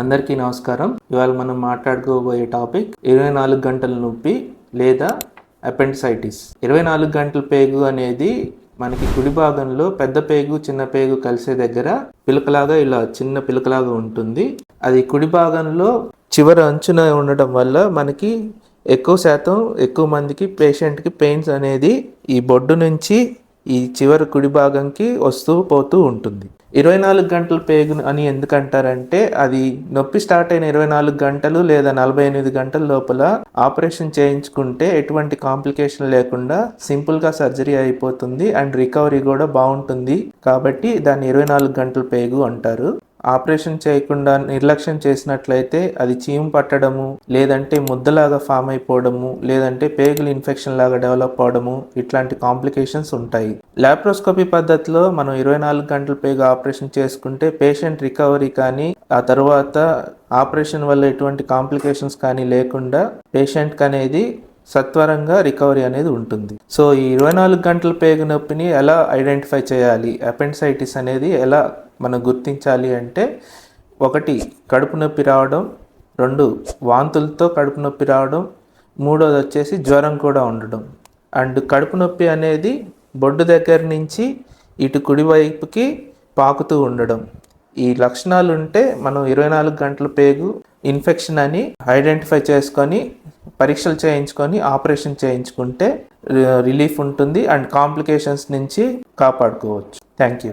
అందరికీ నమస్కారం. ఇవాళ మనం మాట్లాడుకోబోయే టాపిక్ ఇరవై నాలుగు గంటల నొప్పి లేదా అపెండిసైటిస్. ఇరవై నాలుగు గంటల పేగు అనేది మనకి కుడి భాగంలో పెద్ద పేగు చిన్న పేగు కలిసే దగ్గర పిలకలాగా ఇలా చిన్న పిలకలాగా ఉంటుంది. అది కుడి భాగంలో చివరి అంచున ఉండటం వల్ల మనకి ఎక్కువ శాతం ఎక్కువ మందికి పేషెంట్కి పెయిన్స్ అనేది ఈ బొడ్డు నుంచి ఈ చివరి కుడి భాగంకి వస్తూ పోతూ ఉంటుంది. ఇరవై నాలుగు గంటల పేగు అని ఎందుకంటారంటే అది నొప్పి స్టార్ట్ అయిన ఇరవై నాలుగు గంటలు లేదా నలభై ఎనిమిది గంటల లోపల ఆపరేషన్ చేయించుకుంటే ఎటువంటి కాంప్లికేషన్ లేకుండా సింపుల్గా సర్జరీ అయిపోతుంది అండ్ రికవరీ కూడా బాగుంటుంది కాబట్టి దాన్ని ఇరవై నాలుగు గంటల పేగు అంటారు. ఆపరేషన్ చేయకుండా నిర్లక్ష్యం చేసినట్లయితే అది చీము పట్టడము లేదంటే ముద్దలాగా ఫామ్ అయిపోవడము లేదంటే పేగులు ఇన్ఫెక్షన్ లాగా డెవలప్ అవడము ఇట్లాంటి కాంప్లికేషన్స్ ఉంటాయి. లాప్రోస్కోపీ పద్ధతిలో మనం ఇరవై నాలుగు గంటల పేగు ఆపరేషన్ చేసుకుంటే పేషెంట్ రికవరీ కానీ ఆ తర్వాత ఆపరేషన్ వల్ల ఎటువంటి కాంప్లికేషన్స్ కానీ లేకుండా పేషెంట్కి అనేది సత్వరంగా రికవరీ అనేది ఉంటుంది. సో ఈ ఇరవై నాలుగు గంటల పేగు నొప్పిని ఎలా ఐడెంటిఫై చేయాలి? అపెండిసైటిస్ అనేది ఎలా మనం గుర్తించాలి అంటే ఒకటి కడుపు నొప్పి రావడం. రెండు వాంతులతో కడుపు నొప్పి రావడం. మూడోది వచ్చేసి జ్వరం కూడా ఉండడం. అండ్ కడుపు నొప్పి అనేది బొడ్డు దగ్గర నుంచి ఇటు కుడివైపుకి పాకుతూ ఉండడం. ఈ లక్షణాలు ఉంటే మనం ఇరవై నాలుగు గంటల పేగు ఇన్ఫెక్షన్ అని ఐడెంటిఫై చేసుకొని పరీక్షలు చేయించుకొని ఆపరేషన్ చేయించుకుంటే రిలీఫ్ ఉంటుంది అండ్ కాంప్లికేషన్స్ నుంచి కాపాడుకోవచ్చు. Thank you.